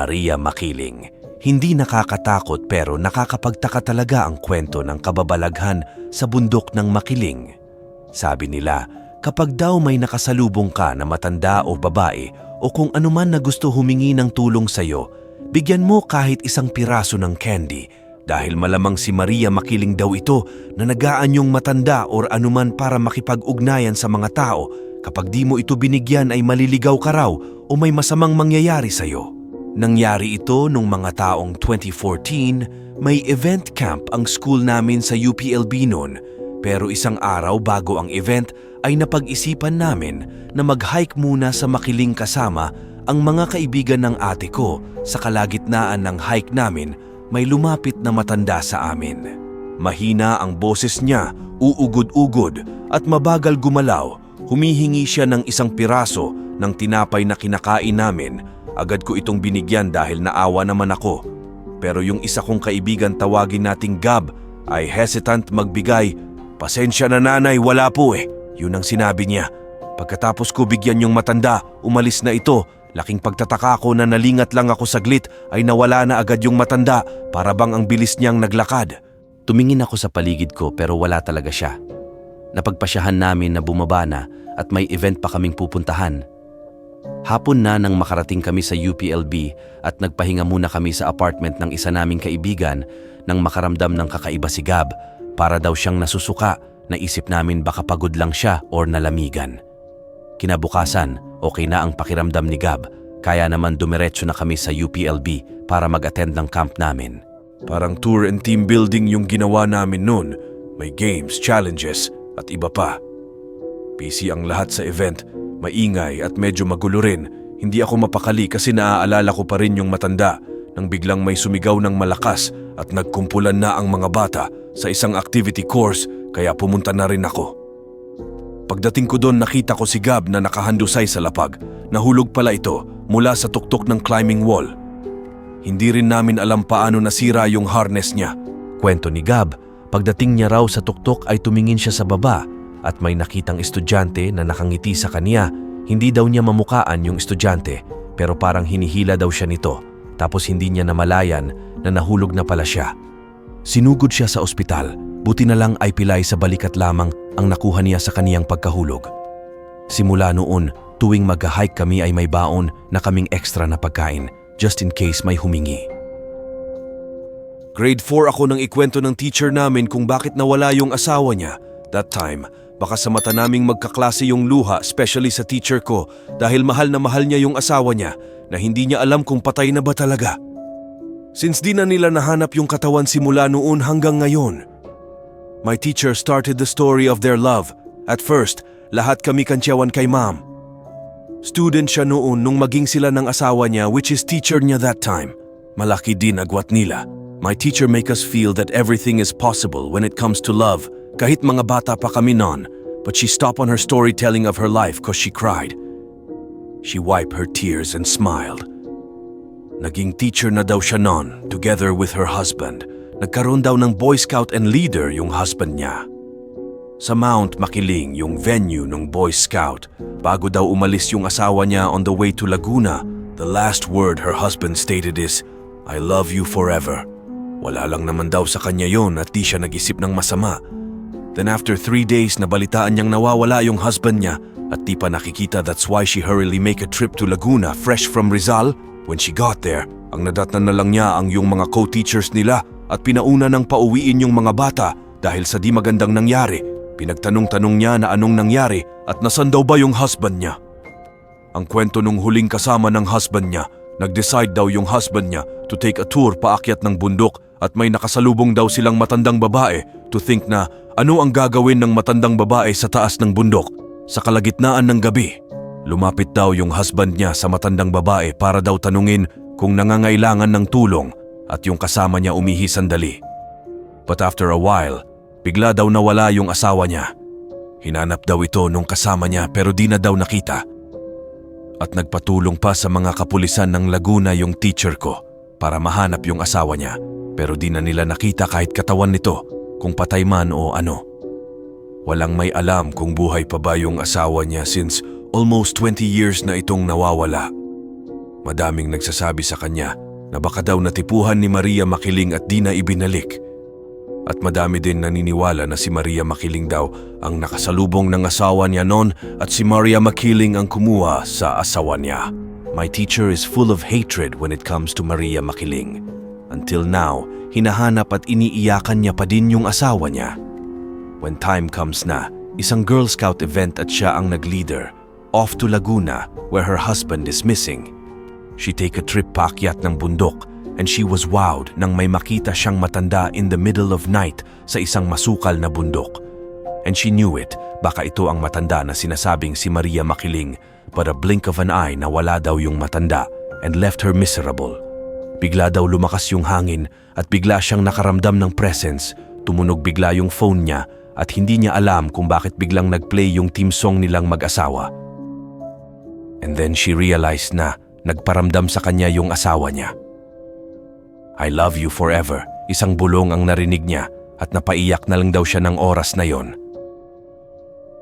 Maria Makiling. Hindi nakakatakot pero nakakapagtaka talaga ang kwento ng kababalaghan sa bundok ng Makiling. Sabi nila, kapag daw may nakasalubong ka na matanda o babae o kung anuman na gusto humingi ng tulong sa'yo, bigyan mo kahit isang piraso ng candy dahil malamang si Maria Makiling daw ito na nagaanyong matanda or anuman para makipag-ugnayan sa mga tao kapag di mo ito binigyan ay maliligaw ka raw o may masamang mangyayari sa'yo. Nangyari ito nung mga taong 2014, may event camp ang school namin sa UPLB noon. Pero isang araw bago ang event ay napag-isipan namin na mag-hike muna sa makiling kasama ang mga kaibigan ng ate ko sa kalagitnaan ng hike namin may lumapit na matanda sa amin. Mahina ang boses niya, uugod-ugod at mabagal gumalaw. Humihingi siya ng isang piraso ng tinapay na kinakain namin Agad ko itong binigyan dahil naawa naman ako. Pero yung isa kong kaibigan tawagin nating Gab ay hesitant magbigay. Pasensya na nanay, wala po eh. Yun ang sinabi niya. Pagkatapos ko bigyan yung matanda, umalis na ito. Laking pagtataka ko na nalingat lang ako saglit ay nawala na agad yung matanda para bang ang bilis niyang naglakad. Tumingin ako sa paligid ko pero wala talaga siya. Napagpasyahan namin na bumaba na at may event pa kaming pupuntahan. Hapon na nang makarating kami sa UPLB at nagpahinga muna kami sa apartment ng isa naming kaibigan nang makaramdam ng kakaiba si Gab para daw siyang nasusuka naisip namin baka pagod lang siya or nalamigan. Kinabukasan, okay na ang pakiramdam ni Gab kaya naman dumiretso na kami sa UPLB para mag-attend ng camp namin. Parang tour and team building yung ginawa namin noon. May games, challenges at iba pa. Busy ang lahat sa event Maingay at medyo magulo rin. Hindi ako mapakali kasi naaalala ko pa rin yung matanda nang biglang may sumigaw ng malakas at nagkumpulan na ang mga bata sa isang activity course kaya pumunta na rin ako. Pagdating ko doon nakita ko si Gab na nakahandusay sa lapag. Nahulog pala ito mula sa tuktok ng climbing wall. Hindi rin namin alam paano nasira yung harness niya. Kwento ni Gab, pagdating niya raw sa tuktok ay tumingin siya sa baba at may nakitang estudyante na nakangiti sa kanya. Hindi daw niya mamukaan yung estudyante pero parang hinihila daw siya nito tapos hindi niya namalayan na nahulog na pala siya. Sinugod siya sa ospital, buti na lang ay pilay sa balikat lamang ang nakuha niya sa kaniyang pagkahulog. Simula noon, tuwing mag-hike kami ay may baon na kaming extra na pagkain just in case may humingi. Grade 4 ako nang ikwento ng teacher namin kung bakit nawala yung asawa niya. That time, Baka sa mata naming magkaklase yung luha, especially sa teacher ko, dahil mahal na mahal niya yung asawa niya na hindi niya alam kung patay na ba talaga. Since di na nila nahanap yung katawan simula noon hanggang ngayon. My teacher started the story of their love. At first, lahat kami kantyawan kay ma'am. Student siya noon nung maging sila ng asawa niya which is teacher niya that time. Malaki din agwat nila. My teacher make us feel that everything is possible when it comes to love – kahit mga bata pa kami noon, but she stopped on her storytelling of her life cause she cried. She wiped her tears and smiled. Naging teacher na daw siya noon, together with her husband. Nagkaroon daw ng Boy Scout and leader yung husband niya. Sa Mount Makiling, yung venue ng Boy Scout, bago daw umalis yung asawa niya on the way to Laguna, the last word her husband stated is, I love you forever. Wala lang naman daw sa kanya yon at di siya nag-isip ng masama Then after three days nabalitaan niyang nawawala yung husband niya at di pa nakikita that's why she hurriedly make a trip to Laguna fresh from Rizal. When she got there, ang nadatnan na lang niya ang yung mga co-teachers nila at pinauna ng pauwiin yung mga bata dahil sa di magandang nangyari. Pinagtanong-tanong niya na anong nangyari at nasan daw ba yung husband niya. Ang kwento nung huling kasama ng husband niya, nag-decide daw yung husband niya to take a tour paakyat ng bundok at may nakasalubong daw silang matandang babae to think na ano ang gagawin ng matandang babae sa taas ng bundok sa kalagitnaan ng gabi. Lumapit daw yung husband niya sa matandang babae para daw tanungin kung nangangailangan ng tulong at yung kasama niya umihi sandali. But after a while, bigla daw nawala yung asawa niya. Hinanap daw ito nung kasama niya pero di na daw nakita. At nagpatulong pa sa mga kapulisan ng Laguna yung teacher ko para mahanap yung asawa niya pero di na nila nakita kahit katawan nito kung patay man o ano. Walang may alam kung buhay pa ba yung asawa niya since almost 20 years na itong nawawala. Madaming nagsasabi sa kanya na baka daw natipuhan ni Maria Makiling at di na ibinalik. At madami din naniniwala na si Maria Makiling daw ang nakasalubong ng asawa niya noon at si Maria Makiling ang kumuha sa asawa niya. My teacher is full of hatred when it comes to Maria Makiling. Until now, hinahanap at iniiyakan niya pa din yung asawa niya. When time comes na, isang Girl Scout event at siya ang nag-leader, off to Laguna where her husband is missing. She take a trip paakyat ng bundok and she was wowed nang may makita siyang matanda in the middle of night sa isang masukal na bundok. And she knew it, baka ito ang matanda na sinasabing si Maria Makiling, but a blink of an eye na wala daw yung matanda and left her miserable. Bigla daw lumakas yung hangin at bigla siyang nakaramdam ng presence, tumunog bigla yung phone niya at hindi niya alam kung bakit biglang nag-play yung team song nilang mag-asawa. And then she realized na nagparamdam sa kanya yung asawa niya. I love you forever, isang bulong ang narinig niya at napaiyak na lang daw siya ng oras na yon.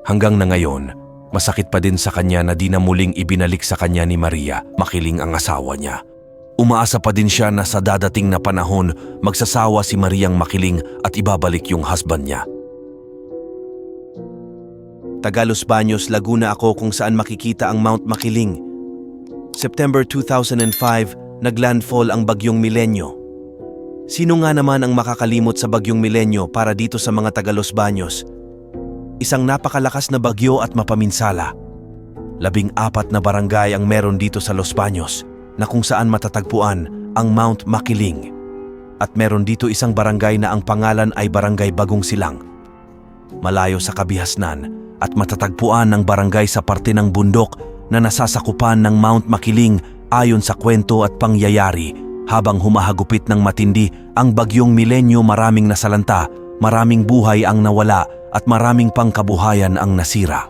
Hanggang na ngayon, masakit pa din sa kanya na di na muling ibinalik sa kanya ni Maria, makiling ang asawa niya. Umaasa pa din siya na sa dadating na panahon, magsasawa si Mariang makiling at ibabalik yung husband niya. Tagalos Baños, Laguna ako kung saan makikita ang Mount Makiling. September 2005, naglandfall ang Bagyong Milenyo. Sino nga naman ang makakalimot sa Bagyong Milenyo para dito sa mga Tagalos Baños? Isang napakalakas na bagyo at mapaminsala. Labing apat na barangay ang meron dito sa Los Baños na kung saan matatagpuan ang Mount Makiling. At meron dito isang barangay na ang pangalan ay Barangay Bagong Silang. Malayo sa kabihasnan at matatagpuan ng barangay sa parte ng bundok na nasasakupan ng Mount Makiling ayon sa kwento at pangyayari habang humahagupit ng matindi ang bagyong milenyo maraming nasalanta, maraming buhay ang nawala at maraming pangkabuhayan ang nasira.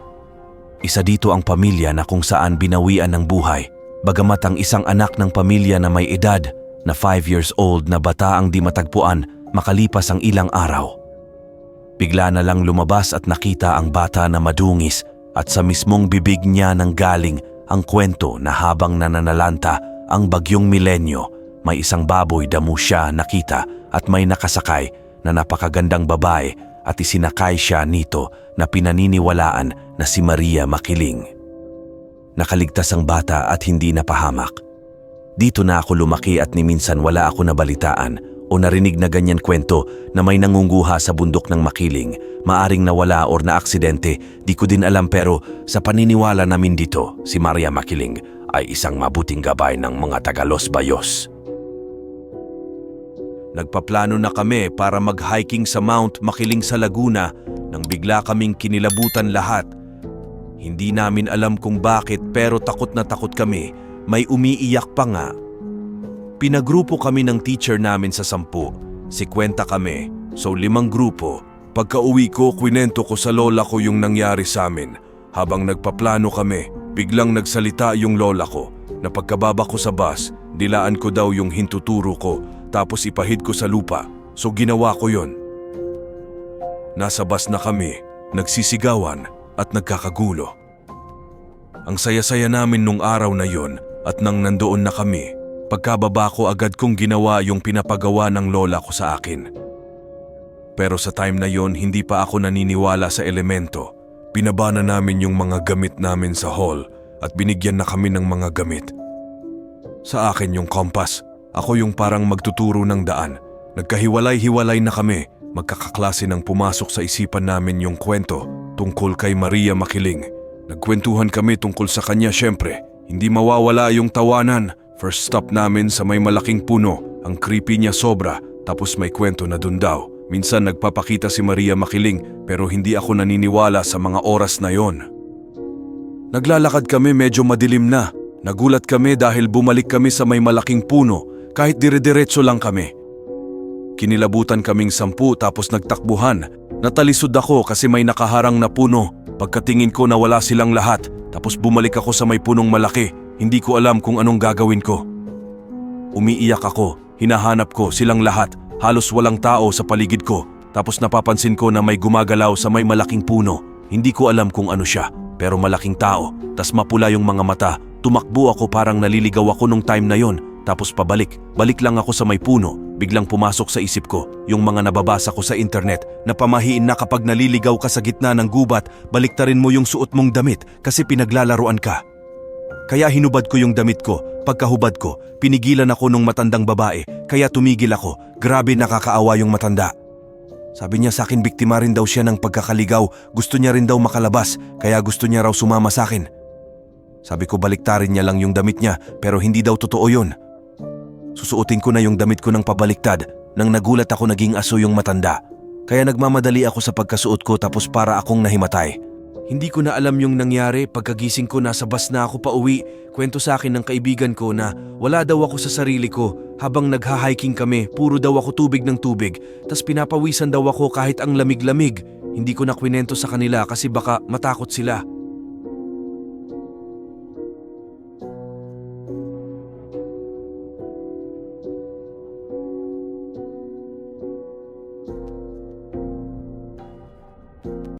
Isa dito ang pamilya na kung saan binawian ng buhay, bagamat ang isang anak ng pamilya na may edad na 5 years old na bata ang di matagpuan makalipas ang ilang araw. Bigla na lang lumabas at nakita ang bata na madungis at sa mismong bibig niya nang galing ang kwento na habang nananalanta ang bagyong milenyo, may isang baboy damo siya nakita at may nakasakay na napakagandang babae at isinakay siya nito na pinaniniwalaan na si Maria Makiling. Nakaligtas ang bata at hindi napahamak. Dito na ako lumaki at ni minsan wala ako nabalitaan o narinig na ganyan kwento na may nangunguha sa bundok ng makiling, maaring nawala or na aksidente, di ko din alam pero sa paniniwala namin dito, si Maria Makiling ay isang mabuting gabay ng mga taga Los Bayos. Nagpaplano na kami para mag-hiking sa Mount Makiling sa Laguna nang bigla kaming kinilabutan lahat. Hindi namin alam kung bakit pero takot na takot kami, may umiiyak pa nga Pinagrupo kami ng teacher namin sa sampu. Si kwenta kami, so limang grupo. Pagka uwi ko, kwinento ko sa lola ko yung nangyari sa amin. Habang nagpaplano kami, biglang nagsalita yung lola ko na pagkababa ko sa bus, dilaan ko daw yung hintuturo ko tapos ipahid ko sa lupa. So ginawa ko yon. Nasa bus na kami, nagsisigawan at nagkakagulo. Ang saya-saya namin nung araw na yon at nang nandoon na kami, Pagkababa ko agad kong ginawa yung pinapagawa ng lola ko sa akin. Pero sa time na yon hindi pa ako naniniwala sa elemento. Pinabana namin yung mga gamit namin sa hall at binigyan na kami ng mga gamit. Sa akin yung kompas, ako yung parang magtuturo ng daan. Nagkahiwalay-hiwalay na kami, magkakaklase ng pumasok sa isipan namin yung kwento tungkol kay Maria Makiling. Nagkwentuhan kami tungkol sa kanya syempre, hindi mawawala yung tawanan First stop namin sa may malaking puno, ang creepy niya sobra tapos may kwento na dun daw. Minsan nagpapakita si Maria Makiling pero hindi ako naniniwala sa mga oras na yon. Naglalakad kami medyo madilim na. Nagulat kami dahil bumalik kami sa may malaking puno kahit dire-diretso lang kami. Kinilabutan kaming sampu tapos nagtakbuhan. Natalisod ako kasi may nakaharang na puno. Pagkatingin ko na wala silang lahat tapos bumalik ako sa may punong malaki. Hindi ko alam kung anong gagawin ko. Umiiyak ako, hinahanap ko silang lahat, halos walang tao sa paligid ko. Tapos napapansin ko na may gumagalaw sa may malaking puno. Hindi ko alam kung ano siya, pero malaking tao, tas mapula yung mga mata, Tumakbo ako parang naliligaw ako nung time na yon. Tapos pabalik. Balik lang ako sa may puno. Biglang pumasok sa isip ko yung mga nababasa ko sa internet na pamahiin na kapag naliligaw ka sa gitna ng gubat, baliktarin mo yung suot mong damit kasi pinaglalaruan ka. Kaya hinubad ko yung damit ko. Pagkahubad ko, pinigilan ako nung matandang babae. Kaya tumigil ako. Grabe nakakaawa yung matanda. Sabi niya sa akin biktima rin daw siya ng pagkakaligaw. Gusto niya rin daw makalabas. Kaya gusto niya raw sumama sa akin. Sabi ko baliktarin niya lang yung damit niya pero hindi daw totoo yun. Susuotin ko na yung damit ko ng pabaliktad nang nagulat ako naging aso yung matanda. Kaya nagmamadali ako sa pagkasuot ko tapos para akong nahimatay. Hindi ko na alam yung nangyari pagkagising ko nasa bus na ako pa uwi. Kwento sa akin ng kaibigan ko na wala daw ako sa sarili ko. Habang nagha-hiking kami, puro daw ako tubig ng tubig. Tas pinapawisan daw ako kahit ang lamig-lamig. Hindi ko na kwinento sa kanila kasi baka matakot sila.